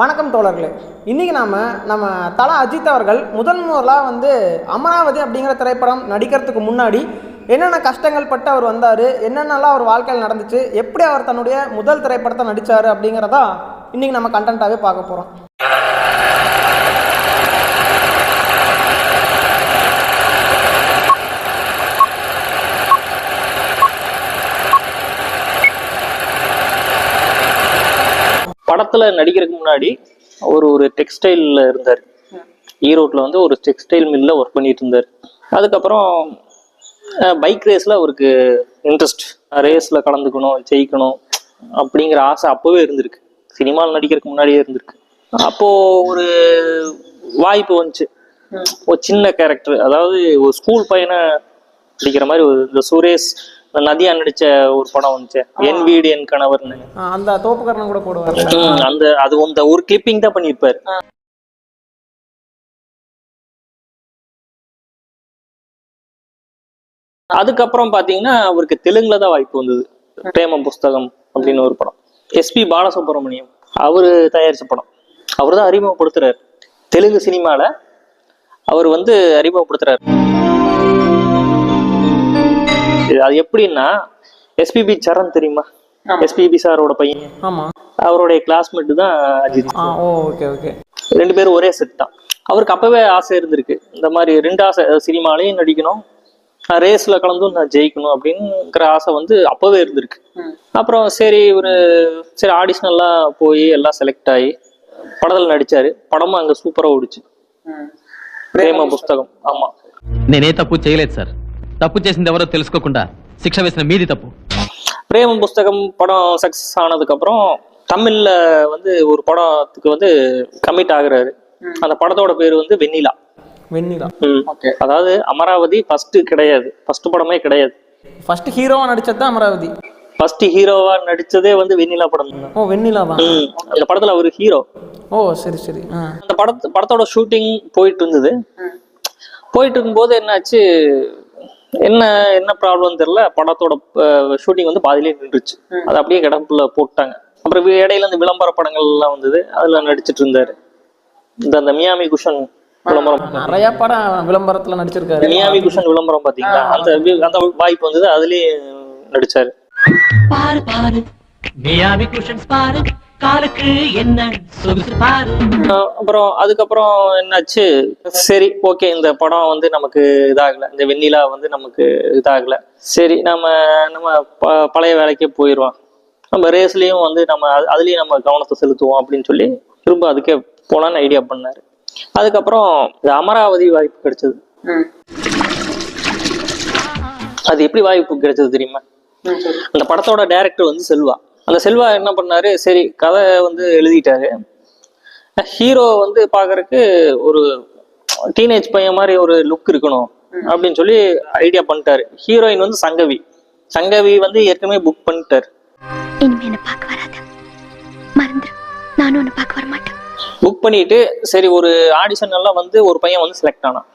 வணக்கம் தோழர்களே. இன்றைக்கி நாம் நம்ம தலா அஜித் அவர்கள் முதன் முதலாக வந்து அமராவதி அப்படிங்கிற திரைப்படம் நடிக்கிறதுக்கு முன்னாடி என்னென்ன கஷ்டங்கள் பட்டு அவர் வந்தார் என்னென்னலாம் அவர் வாழ்க்கையில் நடந்துச்சு எப்படி அவர் தன்னுடைய முதல் திரைப்படத்தை நடித்தார் அப்படிங்கிறதா இன்றைக்கி நம்ம கண்டென்ட்டாகவே பார்க்க போகிறோம் படத்துல நடிக்கிறதுக்கு முன்னாடி அவர் ஒரு டெக்ஸ்டைல்ல இருந்தார். ஈரோட்ல வந்து ஒரு டெக்ஸ்டைல் மில்ல ஒர்க் பண்ணிட்டு இருந்தார். அதுக்கப்புறம் பைக் ரேஸ்ல அவருக்கு இன்ட்ரெஸ்ட் ரேஸ்ல கலந்துக்கணும் ஜெயிக்கணும் அப்படிங்கிற ஆசை அப்பவே இருந்திருக்கு. சினிமாவில் நடிக்கிறதுக்கு முன்னாடியே இருந்திருக்கு. அப்போ ஒரு வாய்ப்பு வந்துச்சு. ஒரு சின்ன கேரக்டர் அதாவது ஒரு ஸ்கூல் பையனை நடிக்கிற மாதிரி ஒரு இந்த சுரேஷ் நதியா நடிச்ச ஒரு படம் வந்துச்சு. என் வீடு என் கணவர்னு. அந்த தோப்புக்கரணம் கூட போடுவார். ம், அந்த அது அந்த ஒரு கிளிப்பிங் தான் பண்ணியிருப்பாரு. அதுக்கப்புறம் பாத்தீங்கன்னா அவருக்கு தெலுங்குல தான் வாய்ப்பு வந்தது. பிரேம புஸ்தகம் அப்படின்னு ஒரு படம். எஸ்பி பாலசுப்ரமணியம் அவரு தயாரிச்ச படம். அவர் தான் அறிமுகப்படுத்துறாரு. தெலுங்கு சினிமால அவர் வந்து அறிமுகப்படுத்துறாரு. அது எப்படின்னா எஸ்பிபி சரண் தெரியுமா எஸ்பிபி சாரோட பையன் ஆமாம் அவருடைய கிளாஸ்மேட் தான் அஜித் ஆ ஓ ஓகே ஓகே ரெண்டு பேரும் ஒரே செட் தான் அவருக்கு அப்பவே ஆசை இருந்திருக்கு இந்த மாதிரி ரெண்டு ஆசை அதாவது சினிமாலையும் நடிக்கணும் நான் ரேஸ்ல கலந்தும் நான் ஜெயிக்கணும் அப்படிங்கிற ஆசை வந்து அப்பவே இருந்திருக்கு அப்புறம் சரி ஒரு சரி ஆடிஷன் எல்லாம் போய் எல்லாம் செலக்ட் ஆகி படத்துல நடிச்சாரு படமும் அங்க சூப்பரா ஓடிச்சு பிரேம புஸ்தகம் ஆமா నేనే తప్పు చేయలేదు సార్ తప్పు చేసింది ఎవరో తెలుసుకోకుండా శిక్ష వేసిన మీది తప్పు பிரேம புஸ்தகம் படம் சக்சஸ் ஆனதுக்கு அப்புறம் தமிழ்ல வந்து ஒரு படத்துக்கு வந்து கமிட் ஆகுறாரு அந்த படத்தோட பேர் வந்து வெண்ணிலா வெண்ணிலா ம். அதாவது அமராவதி ஃபர்ஸ்ட் கிடையாது ஃபர்ஸ்ட் படமே கிடையாது ஃபர்ஸ்ட் ஹீரோவாக நடிச்சது தான் அமராவதி ஃபர்ஸ்ட் ஹீரோவா நடிச்சதே வந்து வெண்ணிலா படம் தான் ஓ வெண்ணிலா தான் ம். அந்த படத்துல அவர் ஹீரோ ஓ சரி சரி ஆ அந்த படத்து படத்தோட ஷூட்டிங் போயிட்டு இருந்தது போயிட்டு இருக்கும்போது என்னாச்சு என்ன என்ன ப்ராப்ளம் தெரியல. படத்தோட ஷூட்டிங் வந்து பாதியிலே நின்றுச்சு. அது அப்படியே கிடப்புல போட்டாங்க. அப்புறம் இடையில இந்த விளம்பர படங்கள் எல்லாம் வந்தது. அதுல நடிச்சிட்டு இருந்தாரு இந்த அந்த மியாமி குஷன் விளம்பரம். நிறைய படம் விளம்பரத்தில் நடிச்சிருக்காரு. மியாமி குஷன் விளம்பரம் பாத்தீங்களா? அந்த அந்த வாய்ப்பு வந்தது. அதுலயே நடிச்சாரு. பாரு பாரு. மியாமி குஷன்ஸ் பாரு. காலுக்கு என்ன சொகுசு பாரு. அஹ் அப்புறம் அதுக்கப்புறம் என்னாச்சு? சரி ஓகே இந்த படம் வந்து நமக்கு இதாகல. இந்த வெண்ணிலா வந்து நமக்கு இதாகல. சரி நம்ம நம்ம பழைய வேலைக்கே போயிடுவோம் நம்ம ரேஸ்லயும் வந்து நம்ம அது- அதுலயும் நம்ம கவனத்தை செலுத்துவோம் அப்படின்னு சொல்லி திரும்ப அதுக்கே போலான்னு ஐடியா பண்ணாரு. அதுக்கப்புறம் இந்த அமராவதி வாய்ப்பு கிடைச்சது. அது எப்படி வாய்ப்பு கிடைச்சது தெரியுமா? அந்த படத்தோட டைரக்டர் வந்து செல்வா. அந்த செல்வா என்ன பண்ணாரு? சரி கதை வந்து எழுதிட்டாரு. ஹீரோ வந்து பாக்குறதுக்கு ஒரு டீனேஜ் பையன் மாதிரி ஒரு லுக் இருக்கணும் அப்படின்னு சொல்லி ஐடியா பண்ணிட்டாரு. ஹீரோயின் வந்து சங்கவி. சங்கவி வந்து ஏற்கனவே புக் பண்ணிட்டாரு. புக் பண்ணிட்டு சரி ஒரு ஆடிஷன் எல்லாம் வந்து ஒரு பையன் வந்து செலக்ட் ஆனான்.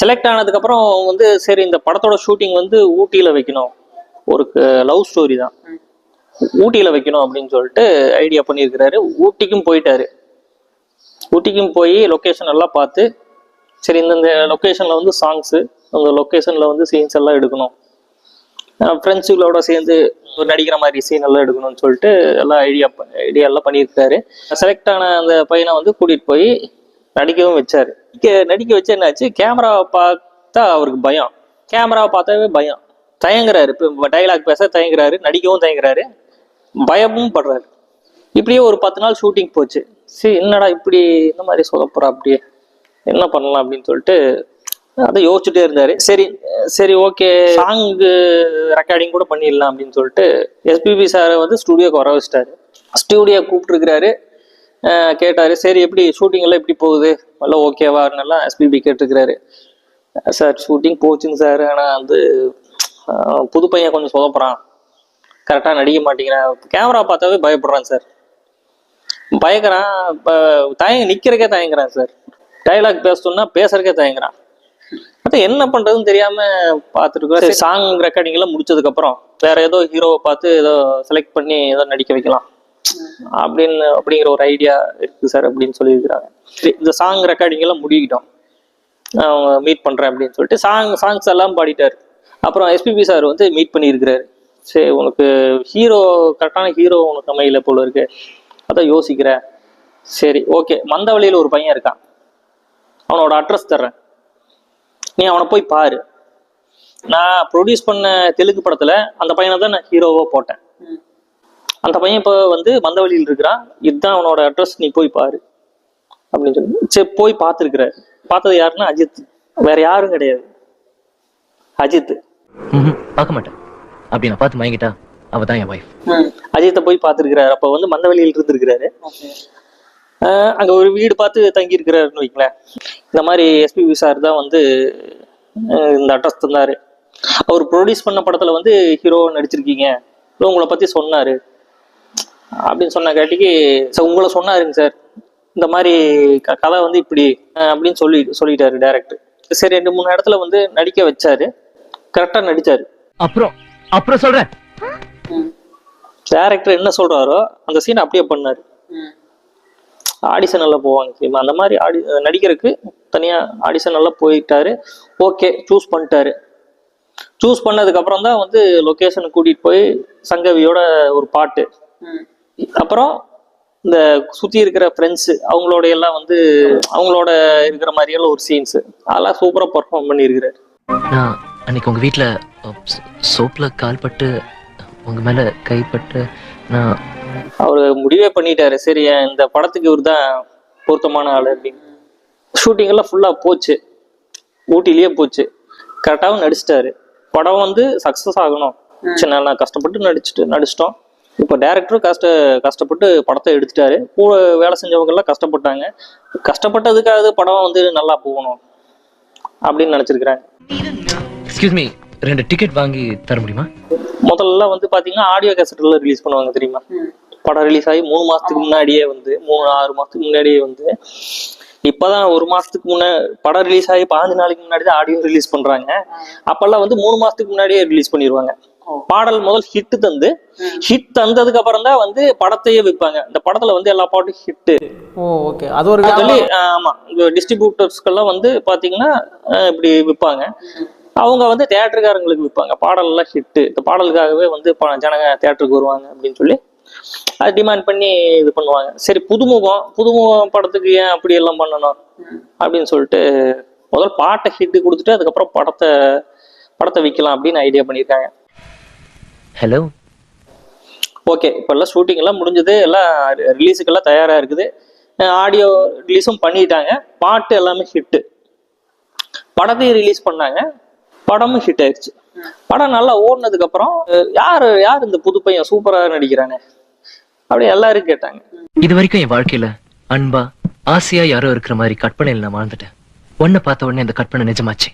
செலக்ட் ஆனதுக்கு அப்புறம் வந்து சரி இந்த படத்தோட ஷூட்டிங் வந்து ஊட்டியில வைக்கணும். ஒரு லவ் ஸ்டோரி தான். ஊட்டியில் வைக்கணும் அப்படின்னு சொல்லிட்டு ஐடியா பண்ணியிருக்கிறாரு. ஊட்டிக்கும் போயிட்டாரு. ஊட்டிக்கும் போய் லொக்கேஷன் எல்லாம் பார்த்து சரி இந்தந்த லொக்கேஷனில் வந்து சாங்ஸு அந்த லொக்கேஷனில் வந்து சீன்ஸ் எல்லாம் எடுக்கணும். ஃப்ரெண்ட்ஸுகளோட சேர்ந்து நடிக்கிற மாதிரி சீன் எல்லாம் எடுக்கணும்னு சொல்லிட்டு எல்லாம் ஐடியா ஐடியா எல்லாம் பண்ணியிருக்காரு செலக்ட் ஆன அந்த பையனை வந்து கூட்டிகிட்டு போய் நடிக்கவும் வச்சார். நடிக்க வச்சு என்னாச்சு? கேமராவை பார்த்தா அவருக்கு பயம். கேமராவை பார்த்தாவே பயம். தயங்குறாரு. இப்போ டைலாக் பேச தயங்குறாரு. நடிக்கவும் தயங்குறாரு. பயமும் படுறாரு. இப்படியே ஒரு பத்து நாள் ஷூட்டிங் போச்சு. சரி என்னடா இப்படி இந்த மாதிரி சொல்ல போறா அப்படியே? என்ன பண்ணலாம் அப்படின்னு சொல்லிட்டு அதை யோசிச்சுட்டே இருந்தாரு. சரி சரி ஓகே சாங்கு ரெக்கார்டிங் கூட பண்ணிடலாம் அப்படின்னு சொல்லிட்டு எஸ்பிபி சாரை வந்து ஸ்டூடியோக்கு வர வச்சிட்டாரு. ஸ்டுடியோ கூப்பிட்டுருக்கிறாரு. கேட்டார் கேட்டாரு சரி எப்படி ஷூட்டிங் எல்லாம் எப்படி போகுது? எல்லாம் ஓகேவா எஸ்பிபி கேட்டிருக்கிறாரு. சார் ஷூட்டிங் போச்சுங்க சார் ஆனால் வந்து புது பையன் கொஞ்சம் சொதப்புறான் கரெக்டாக நடிக்க மாட்டேங்கிறான் கேமரா பார்த்தாவே பயப்படுறான் சார் பயக்கிறான் இப்போ தயங்க நிற்கிறக்கே தயங்குறான் சார் டைலாக் பேசணும்னா பேசுறக்கே தயங்குறான். அதான் என்ன பண்ணுறதுன்னு தெரியாமல் பார்த்துட்டு சாங் ரெக்கார்டிங்லாம் முடிச்சதுக்கப்புறம் வேற ஏதோ ஹீரோவை பார்த்து ஏதோ செலக்ட் பண்ணி ஏதோ நடிக்க வைக்கலாம். அப்படின்னு அப்படிங்கிற ஒரு ஐடியா இருக்குது சார் அப்படின்னு சொல்லியிருக்கிறாங்க. சரி, இந்த சாங் ரெக்கார்டிங் எல்லாம் முடிக்கிட்டோம். அவங்க மீட் பண்ணுறேன் அப்படின்னு சொல்லிட்டு சாங் சாங்ஸ் எல்லாம் பாடிட்டார். அப்புறம் எஸ்பிபி சார் வந்து மீட் பண்ணியிருக்கிறாரு. சரி உனக்கு ஹீரோ கரெக்டான ஹீரோ உனக்கு அமையல போல இருக்கு. அதான் யோசிக்கிறேன் சரி ஓகே மந்தவழியில் ஒரு பையன் இருக்கான். அவனோட அட்ரஸ் தர்றேன். நீ அவனை போய் பாரு. நான் ப்ரொடியூஸ் பண்ண தெலுங்கு படத்துல அந்த பையனை தான் நான் ஹீரோவா போட்டேன். அந்த பையன் இப்போ வந்து மந்தவழியில் இருக்கிறான். இதுதான் அவனோட அட்ரஸ் நீ போய் பாரு. அப்படின்னு சொல்லி சரி போய் பார்த்துருக்குற பார்த்தது யாருன்னா அஜித். வேற யாரும் கிடையாது. அஜித். பார்க்க மாட்டேன். அப்படி நான் பார்த்து மயங்கிட்டா அவ தான் என் ஒய்ஃப் அஜித்தை போய் பார்த்துருக்கிறாரு. அப்போ வந்து மந்தவெளியில் இருந்திருக்கிறாரு. அங்க ஒரு வீடு பார்த்து தங்கி இருக்கிறாருன்னு வைங்களேன். இந்த மாதிரி எஸ்பிபி சார் தான் வந்து இந்த அட்ரஸ் தந்தாரு. அவர் ப்ரொடியூஸ் பண்ண படத்துல வந்து ஹீரோ நடிச்சிருக்கீங்க. உங்களை பத்தி சொன்னாரு. அப்படின்னு சொன்ன காட்டிக்கு சார் உங்களை சொன்னாருங்க சார். இந்த மாதிரி க- கதை வந்து இப்படி ஆஹ் அப்படின்னு சொல்லி சொல்லிட்டாரு டேரக்டர் சரி ரெண்டு மூணு இடத்துல வந்து நடிக்க வச்சாரு. கரெக்டா நடிச்சாரு. அப்புறம்? அப்புறம் சொல்றேன். டேரக்டர் என்ன சொல்றாரோ அந்த சீன் அப்படியே பண்ணாரு. ஆடிஷன் எல்லாம் போவாங்க தெரியுமா? அந்த மாதிரி ஆடி நடிக்கிறதுக்கு தனியா ஆடிஷன் எல்லாம் போயிட்டாரு. ஓகே சூஸ் பண்ணிட்டாரு. சூஸ் பண்ணதுக்கு அப்புறம் தான் வந்து லொகேஷனுக்கு கூட்டிட்டு போய் சங்கவியோட ஒரு பாட்டு. அப்புறம் இந்த சுத்தி இருக்கிற ஃப்ரெண்ட்ஸ் அவங்களோட எல்லாம் வந்து அவங்களோட இருக்கிற மாதிரியெல்லாம் ஒரு சீன்ஸ் அதெல்லாம் சூப்பரா பர்ஃபார்ம் பண்ணியிருக்கிறாரு. நான் அன்னைக்கு உங்க வீட்ல அஹ், சோப்ல கால் பட்டு உங்க மேல கைப்பட்டு நான் அவர் முடிவே பண்ணிட்டாரு. சரி இந்த படத்துக்கு இவர் தான் பொருத்தமான ஆளு அப்படின்னு. ஷூட்டிங் எல்லாம் ஃபுல்லா போச்சு. ஊட்டிலேயே போச்சு. கரெக்டாகவும் நடிச்சிட்டாரு. படம் வந்து சக்ஸஸ் ஆகணும். சரி நல்லா கஷ்டப்பட்டு நடிச்சுட்டு நடிச்சிட்டோம். இப்போ டேரக்டரும் கஷ்ட கஷ்டப்பட்டு படத்தை எடுத்துட்டாரு. கூட வேலை செஞ்சவங்க எல்லாம் கஷ்டப்பட்டாங்க. கஷ்டப்பட்டதுக்காக படம் வந்து நல்லா போகணும் அப்படின்னு நினைச்சிருக்கிறாங்க. எக்ஸ்கியூஸ் மீ ரெண்டு டிக்கெட் வாங்கி தர முடியுமா? முதல்ல வந்து பாத்தீங்கன்னா ஆடியோ கேசட்ல ரிலீஸ் பண்ணுவாங்க தெரியுமா? படம் ரிலீஸ் ஆகி மூணு மாசத்துக்கு முன்னாடியே வந்து மூணு ஆறு மாசத்துக்கு முன்னாடியே வந்து இப்பதான் ஒரு மாசத்துக்கு முன்ன படம் ரிலீஸ் ஆகி பதினஞ்சு நாளைக்கு முன்னாடி தான் ஆடியோ ரிலீஸ் பண்றாங்க. அப்பெல்லாம் வந்து மூணு மாசத்துக்கு முன்னாடியே ரிலீஸ் பண்ணிடுவாங்க பாடல் முதல் ஹிட் தந்து ஹிட் தந்ததுக்கு அப்புறம் தான் வந்து படத்தையே விற்பாங்க. இந்த படத்துல வந்து எல்லா பாட்டும் ஹிட் ஓ ஓகே அது ஒரு சொல்லி ஆமா இந்த டிஸ்ட்ரிபியூட்டர்ஸ்க்கெல்லாம் வந்து பாத்தீங்கன்னா இப்படி விற்பாங்க அவங்க வந்து தேட்டருக்காரங்களுக்கு விற்பாங்க. பாடல் எல்லாம் ஹிட்டு இந்த பாடலுக்காகவே வந்து ஜனங்க தேட்டருக்கு வருவாங்க அப்படின்னு சொல்லி அது டிமாண்ட் பண்ணி இது பண்ணுவாங்க. சரி புதுமுகம் புதுமுகம் படத்துக்கு ஏன் அப்படி எல்லாம் பண்ணணும் அப்படின்னு சொல்லிட்டு முதல் பாட்டை ஹிட்டு கொடுத்துட்டு அதுக்கப்புறம் படத்தை படத்தை விற்கலாம் அப்படின்னு ஐடியா பண்ணியிருக்காங்க. ஹலோ ஓகே இப்போ எல்லாம் ஷூட்டிங் எல்லாம் முடிஞ்சது எல்லாம் ரிலீஸுக்கு எல்லாம் தயாரா இருக்குது. ஆடியோ ரிலீஸும் பண்ணிட்டாங்க. பாட்டு எல்லாமே ஹிட்டு படத்தையும் ரிலீஸ் பண்ணாங்க. படமும் ஹிட் ஆயிடுச்சு படம் நல்லா ஓடுனதுக்கு அப்புறம் யாரு யார் இந்த புது பையன் சூப்பரா நடிக்கிறானே? அப்படி எல்லாரும் கேட்டாங்க. இது வரைக்கும் என் வாழ்க்கையில அன்பா ஆசையா யாரோ இருக்கிற மாதிரி கற்பனையில் நான் வாழ்ந்துட்டேன். ஒன்ன பார்த்த உடனே அந்த கற்பனை நிஜமாச்சு.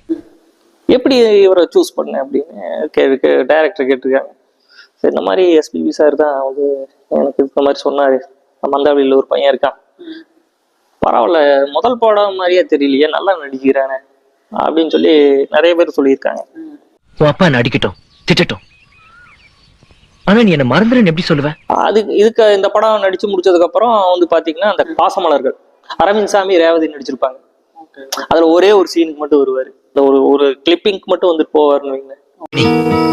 எப்படி இவரை சூஸ் பண்ண அப்படின்னு கேள்வி டைரக்டர் கேட்டிருக்காங்க. சரி இந்த மாதிரி எஸ்பிபி சார் தான் வந்து எனக்கு இந்த மாதிரி சொன்னாரு. மந்தாவளியில் ஒரு பையன் இருக்கான். பரவாயில்ல முதல் படம் மாதிரியே தெரியலையே நல்லா நடிக்கிறானே. அப்படின்னு சொல்லி நிறைய பேர் சொல்லியிருக்காங்க. உன் அப்பா என்ன அடிக்கட்டும். திட்டட்டும். ஆனா நீ என்ன மறந்துறேன்னு எப்படி சொல்லுவ? அதுக்கு இதுக்கு இந்த படம் நடிச்சு முடிச்சதுக்கு அப்புறம் வந்து பாத்தீங்கன்னா அந்த பாசமலர்கள் அரவிந்த் சாமி ரேவதி நடிச்சிருப்பாங்க. அதுல ஒரே ஒரு சீனுக்கு மட்டும் வருவாரு. இந்த ஒரு ஒரு கிளிப்பிங்க்கு மட்டும் வந்துட்டு போவாருன்னு வைங்க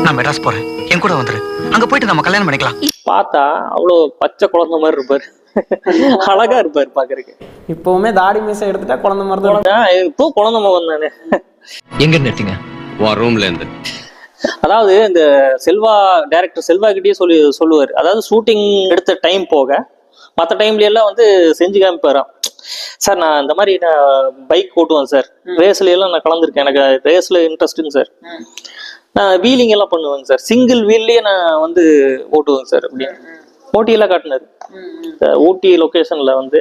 நான் மெட்ராஸ் போறேன். என் கூட வந்துரு. அங்க போயிட்டு நம்ம கல்யாணம் பண்ணிக்கலாம். பார்த்தா அவ்வளோ பச்சை குழந்தை மாதிரி இருப்பாரு. அழகா இருப்பாரு பாக்குறதுக்கு. இப்பவுமே தாடி மீசை எடுத்துட்டா குழந்தை. ஆஹ் இப்போ குழந்தை முகம் தானே. எங்க உன் ரூம்ல இருந்து. அதாவது இந்த செல்வா டைரக்டர் செல்வா கிட்டயே சொல்லி சொல்லுவார். அதாவது ஷூட்டிங் எடுத்த டைம் போக மற்ற டைம்ல எல்லாம் வந்து செஞ்சு காமிப்பாராம். சார் நான் இந்த மாதிரி நான் பைக் ஓட்டுவேன் சார். ரேஸ்ல எல்லாம் நான் கலந்துருக்கேன். எனக்கு ரேஸ்ல இன்ட்ரெஸ்ட்டுங்க சார். நான் வீலிங் எல்லாம் பண்ணுவேங்க சார். சிங்கிள் வீல்லயே நான் வந்து ஓட்டுவேங்க சார். அப்படின்னு ஓட்டியெல்லாம் காட்டினாரு இந்த ஊட்டி லொகேஷன்ல வந்து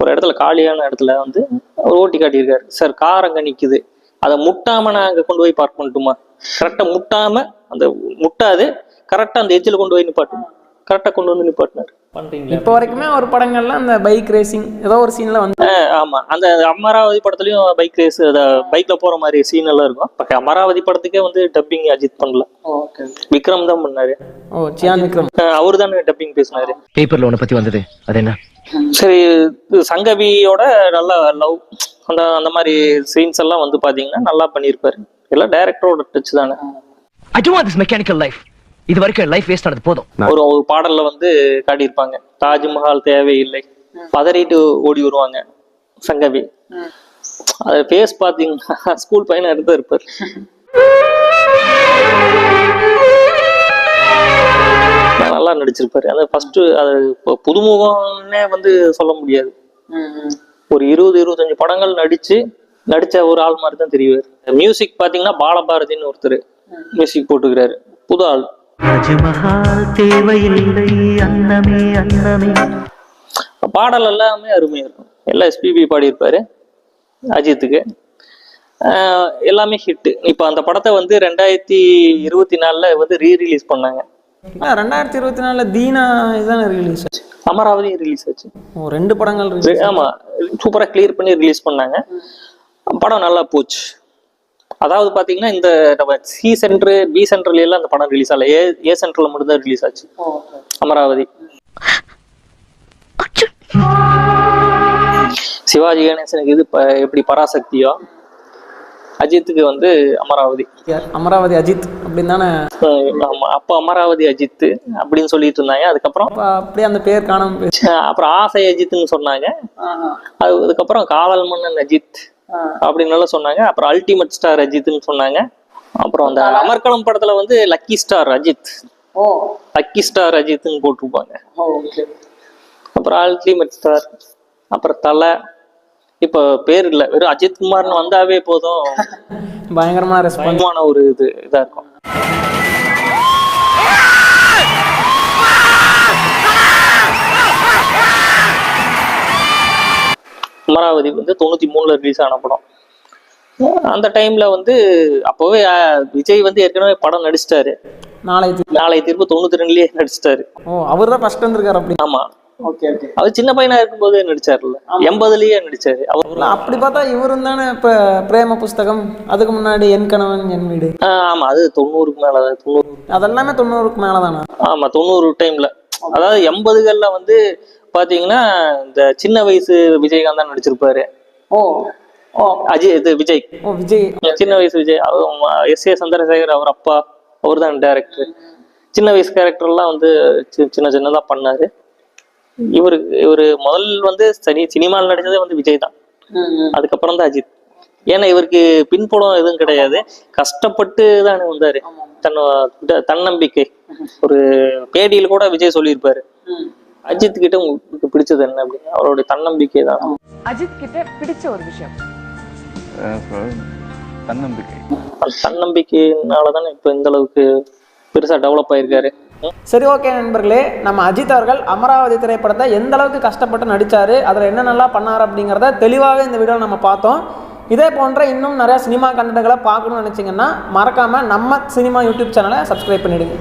ஒரு இடத்துல காலியான இடத்துல வந்து அவர் ஓட்டி காட்டியிருக்காரு. சார் கார் அங்க நிக்குது. அதை முட்டாம நான் அங்க கொண்டு போய் பார்க் பண்ணட்டுமா? கரெக்டா முட்டாம அந்த முட்டாது கரெக்டா அந்த எஜ்ஜில் கொண்டு போய் நிப்பாட்டணும். கரெக்டா கொண்டு வந்து நிப்பாட்டினாரு. பண்றீங்களா? இப்போ வரைக்குமே ஒரு படங்கள்ல அந்த பைக் ரேசிங் ஏதோ ஒரு சீன்ல வந்து ஆமா. அந்த அமராவதி படத்துலயும் பைக் ரேஸ் பைக்ல போற மாதிரி சீன் எல்லாம் இருக்கும். இப்ப அமராவதி படத்துக்கே வந்து டப்பிங் அஜித் பண்ணல. விக்ரம் தான் பண்ணாரு. ஓ சியான் விக்ரம். அவரு தானே டப்பிங் பேசினாரு. பேப்பர்ல உன்னை பத்தி வந்தது. அது என்ன? சரி சங்கவியோட நல்லா லவ் அந்த அந்த மாதிரி சீன்ஸ் எல்லாம் வந்து பாத்தீங்கன்னா நல்லா பண்ணியிருப்பாரு எல்லாம் டைரக்டரோட டச் தானே. I don't this mechanical life இது வரைக்கும் லைஃப் வேஸ்ட் ஆனது போதும். ஒரு ஒரு பாடல்ல வந்து காட்டியிருப்பாங்க தாஜ்மஹால் தேவையில்லை. பதறிட்டு ஓடி வருவாங்க சங்கவி. அது ஃபேஸ் பாத்தீங்கன்னா ஸ்கூல் பையனா எடுத்து இருப்பாரு. நல்லா நடிச்சிருப்பாரு. அந்த ஃபர்ஸ்ட் அது இப்போ புதுமுகம்னே வந்து சொல்ல முடியாது. ஒரு இருபது இருபத்தஞ்சு படங்கள் நடிச்சு நடிச்ச ஒரு ஆள் மாதிரி தான் தெரியுவார். மியூசிக் பாத்தீங்கன்னா பாலபாரதின்னு ஒருத்தர் மியூசிக் போட்டுக்கிறாரு. புது ஆள். தாஜ்மஹால் தேவையில்லை அன்னமே அன்னமே. பாடல் எல்லாமே அருமையா இருக்கும். எல்லாம் எஸ்பிபி பாடியிருப்பாரு அஜித்துக்கு. எல்லாமே ஹிட் இப்போ அந்த படத்தை வந்து ரெண்டாயிரத்தி இருபத்தி நாலுல வந்து ரீ ரிலீஸ் பண்ணாங்க ரெண்டாயிரத்தி இருபத்தி நாலுல தீனா இதுதானே ரிலீஸ் ஆச்சு. அமராவதி ரிலீஸ் ஆச்சு. ஓ ரெண்டு படங்கள் release. ஆமா சூப்பரா கிளியர் பண்ணி ரிலீஸ் பண்ணாங்க. படம் நல்லா போச்சு. அதாவது பாத்தீங்கன்னா இந்த நம்ம சி சென்டர் பி சென்டர்ல எல்லாம் அந்த படம் ரிலீஸ் ஆகல. ஏ ஏ சென்டர்ல மட்டும் தான் ரிலீஸ் ஆச்சு. அமராவதி. சிவாஜி கணேசனுக்கு இது எப்படி பராசக்தியோ அஜித்துக்கு வந்து அமராவதி? அமராவதி அஜித் அப்படின்னு தானே? அப்ப அமராவதி அஜித் அப்படின்னு சொல்லிட்டு இருந்தாங்க. அதுக்கப்புறம் அப்ப அப்படியே அந்த பேர் காணாம அப்புறம் ஆசை அஜித்னு சொன்னாங்க. அது அதுக்கப்புறம் காதல் மன்னன் அஜித். அப்படின்னு எல்லாம் சொன்னாங்க. அப்புறம் அல்டிமேட் ஸ்டார் அஜித்னு சொன்னாங்க. அப்புறம் அந்த அமர்கலம் படத்துல வந்து lucky star Ajith lucky star அஜித்னு போட்டிருப்பாங்க. அப்புறம் அல்டிமேட் ஸ்டார் அப்புறம் தலை. இப்போ பேர் இல்ல. வெறும் அஜித் குமார்னு வந்தாவே போதும். பயங்கரமான ஒரு இது இதா இருக்கும். அமராவதி வந்து தொண்ணூத்தி மூணுல ரிலீஸ் ஆன படம். அந்த டைம்ல வந்து அப்போவே விஜய் வந்து ஏற்கனவே படம் நடிச்சிட்டாரு. நாளை நாளை திரும்ப தொண்ணூத்தி ரெண்டுலயே நடிச்சிட்டாரு. ஓ அவர் தான் ஃபர்ஸ்ட் வந்திருக்காரு அப்படி. ஆமா. ஓகே ஓகே அவர் சின்ன பையனா இருக்கும்போது நடிச்சாருல்ல. எண்பதுலயே நடிச்சாரு. அவர் அப்படி பார்த்தா இவரும் தானே இப்ப பிரேம புஸ்தகம் அதுக்கு முன்னாடி என் கணவன் என் வீடு. ஆஹ் ஆமா அது தொண்ணூறுக்கு மேல தொண்ணூறு அதெல்லாமே தொண்ணூறுக்கு மேல தானே ஆமா தொண்ணூறு டைம்ல அதாவது எண்பதுகள்ல வந்து பாத்தீங்கன்னா இந்த சின்ன வயசு விஜயகாந்த் தான் நடிச்சிருப்பாரு. ஓ ஓ. அஜய் இது விஜய். ஓ விஜய். சின்ன வயசு விஜய் எஸ் ஏ சந்திரசேகர் அவர் அப்பா அவர் தான் டேரக்டர் சின்ன வயசு கேரக்டர்லாம் வந்து சி- சின்ன சின்னதா பண்ணாரு. இவரு இவரு முதல் வந்து சனி சினிமாவில் நடிச்சதே வந்து விஜய் தான். அதுக்கப்புறம் தான் அஜித். ஏன்னா இவருக்கு பின்புலம் எதுவும் கிடையாது. கஷ்டப்பட்டு தானே வந்தாரு. தன் தன்னம்பிக்கை. ஒரு பேடியில் கூட விஜய் சொல்லியிருப்பாரு. அஜித் கிட்ட உங்களுக்கு பிடிச்சது என்ன அப்படின்னு அவருடைய தன்னம்பிக்கை தான். அஜித் கிட்ட பிடிச்ச ஒரு விஷயம். தன்னம்பிக்கை. தன்னம்பிக்கையினால தானே இப்போ இந்த அளவுக்கு பெருசா டெவலப் ஆயிருக்காரு. சரி ஓகே நண்பர்களே. நம்ம அஜித் அவர்கள் அமராவதி திரைப்படத்தை எந்த அளவுக்கு கஷ்டப்பட்டு நடிச்சாரு அதில் என்ன நல்லா பண்ணார் அப்படிங்கிறத தெளிவாகவே இந்த வீடியோவில் நம்ம பார்த்தோம். இதே போன்ற இன்னும் நிறைய சினிமா கண்டென்ட்களை பார்க்கணும்னு நினச்சிங்கன்னா மறக்காமல் நம்ம சினிமா யூடியூப் சேனலை சப்ஸ்கிரைப் பண்ணிடுங்க.